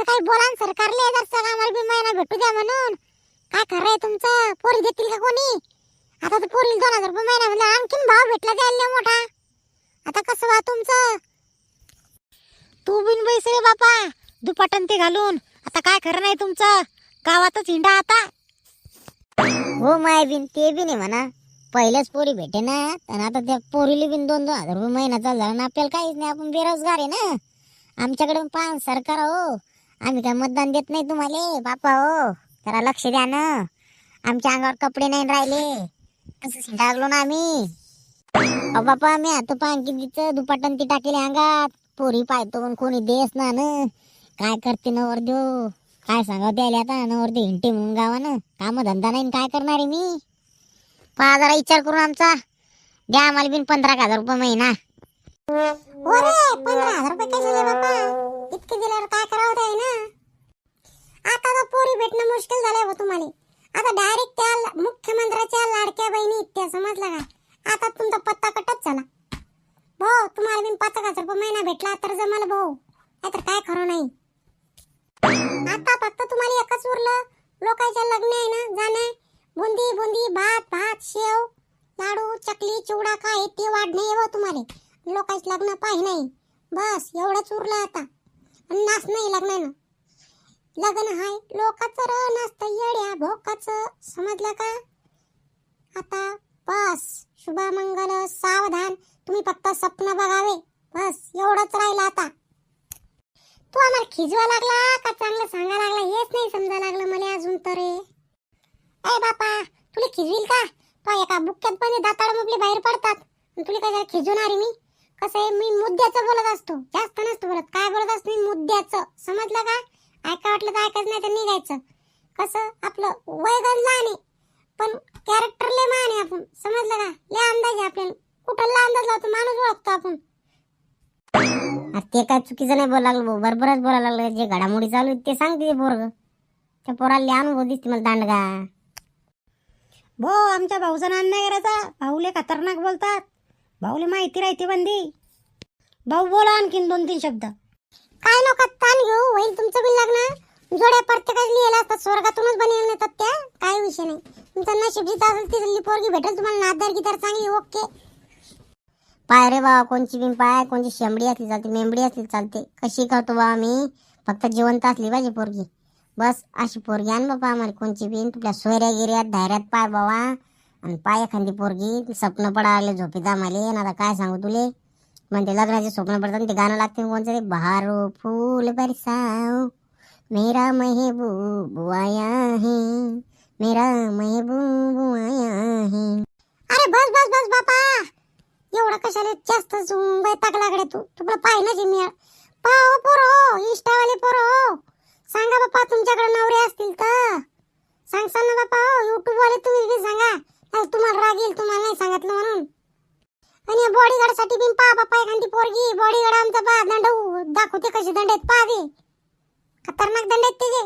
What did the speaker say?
असं काही बोला ना सरकारले जर सगळं आम्हाला बी महिना भेटू द्या म्हणून. काय खरं आहे तुमचं? पोरी देतील का कोणी? आता तर पोरीला दोन हजार रुपये महिना म्हणजे आणखीन भाव भेटला द्यायला मोठा. आता कसं वा तुमचं? तू बिन बैस रे बापा दुपाटन ते घालून. आता काय खरं नाही तुमचं? गावातच हिंडा आता. हो माय बिन ते बी नाही म्हणा. पहिल्याच पोरी भेटे ना तर आता त्या पोरीला बिन दोन दोन हजार रुपये महिना चालला ना आपल्याला काहीच नाही आपण बेरोजगार आहे ना. आमच्याकडे पण सरकार हो. आम्ही काय मतदान देत नाही तुम्हाला बापा हो. जरा लक्ष द्या ना. आमच्या अंगावर कपडे नाही राहिले. कसं लागलो ना आम्ही. अहो बापा मी आता पान कितीच दुपाटन ती टाकेले अंगात. पोरी पाहतो पण कोणी देस ना न. काय करते नवर देऊ काय सांगा द्यायला आता? नवर दे हिंटे म्हणून गावानं. काम धंदा नाही काय करणार आहे मी? पहा जरा विचार करून आमचा. द्या आम्हाला बिन पंधरा हजार रुपये महिना. पंधरा हजार रुपये कसे दे बापा इतके दिल्यावर काय करावं ते ना आता तर पोरी भेटणं मुश्किल हो तुम्हाला. आता डायरेक्ट त्या मुख्यमंत्र्याच्या लाडक्या बहिणी इत्या समजला का आता तुमचा पत्ता कटच झाला भाऊ तुम्हाला बिन पाच हजार रुपये महिना भेटला तर जमाल भाऊ. नाहीतर काय खरं नाही. आता फक्त तुम्हाला एकच उरलं. लोकांच्या लग्न आहे ना जाणं बुंदी बुंदी भात भात शेव लाडू चकली चिवडा काय ते वाढणे येव हो तुम्हाला. लोकांचं लग्न पाहि नाही. बस एवढंच उरलं आता. नाच नाही लग्नानं. लग्न हाय लोकांचं र नसतं येड्या भोकाचं. समजलं का? आता बस शुभमंगल सावधान. तुम्ही फक्त स्वप्न बघावे. बस एवढंच राहिलं आता. तू आम्हाला खिजवा लागला का? चांगलं सांगा लागला. हेच नाही समजा लागलं मला अजून तर. रे ए बापा तुला खिजवील का? तो एका बुक्क्यात पण दाताळ मुबले बाहेर पडतात. तुला काय जरा खिजवणार मी? कसं आहे? मी मुद्द्याचं बोलत असतो. जास्त नसतो बोलत. काय बोलत असतो? मी मुद्द्याचं. समजलं का? ऐका वाटलं तर ऐकायचं नाही तर निघायचं. कसं? आपलं वय गण लहान आहे. पण कॅरेक्टर लय मान आहे आपण. समजलं का? लय अंदाज आहे आपल्याला. कुठला अंदाज लावतो? माणूस ओळखतो आपण. ते काय चुकीचं नाही बोलायला लागलो. भाऊ बरोबरच बोलायला लागलं. जे घडामोडी चालू आहेत ते सांगते ते पोरग. त्या पोराला लय अनुभव दिसते मला दांडगा. भो आमच्या भाऊचा नान नाही करायचा. भाऊले खतरनाक बोलतात. भाऊले माहिती राहते बंदी. भाऊ बोला आणखीन दोन तीन शब्द. काय नका ताण घेऊ होईल तुमचं बी लग्न. जोड्या प्रत्येकाला लिहिला असतात स्वर्गातूनच बनवून येतात त्या. काय विषय नाही. तुमचं नशीब जिथं असेल तिथली पोरगी भेटेल तुम्हाला नादार गितार चांगली ओके. पाय रे बाबा कोणची बिन पाय कोणची शेंबडी असली चालते मेंबडी असली चालते. कशी करतो बा मी? फक्त जिवंत असली पाहिजे पोरगी. बस अशी पोरगी आण बाबा आम्हाला. कोणची बिन? तुझ्या सोयऱ्या गिऱ्यात धायऱ्यात पाय बाबा. आणि पाय एखादी पोरगी स्वप्न पडायला झोपेत आम्हाला. आता काय सांगू तुले? म्हणते लग्नाचे स्वप्न पडतात ते गाणं लागते. कोणतं ते बहारो फूल बरसाओ मेरा महबूब आया है मेरा महबूब आया है. अरे बस बस बस बापा! एवढं कशाला जास्त वैताग लागले तू? तुला पाहिजे मी. पाहो पोरो हो, इंस्टावाले पोरो हो. सांगा बापा तुमच्याकडे नवरे असतील तर. सांगसान ना बापा हो, युट्यूब वाले तुम्ही बी सांगा. तुम्हाला राग येईल तुम्हाला नाही सांगितलं म्हणून. आणि बॉडीगार्डसाठी बिन पा बापा एखादी पोरगी बॉडीगार्ड आमचा पहा दंड दाखवते कशी दंड आहेत पहा खतरनाक दंड आहेत त्याचे.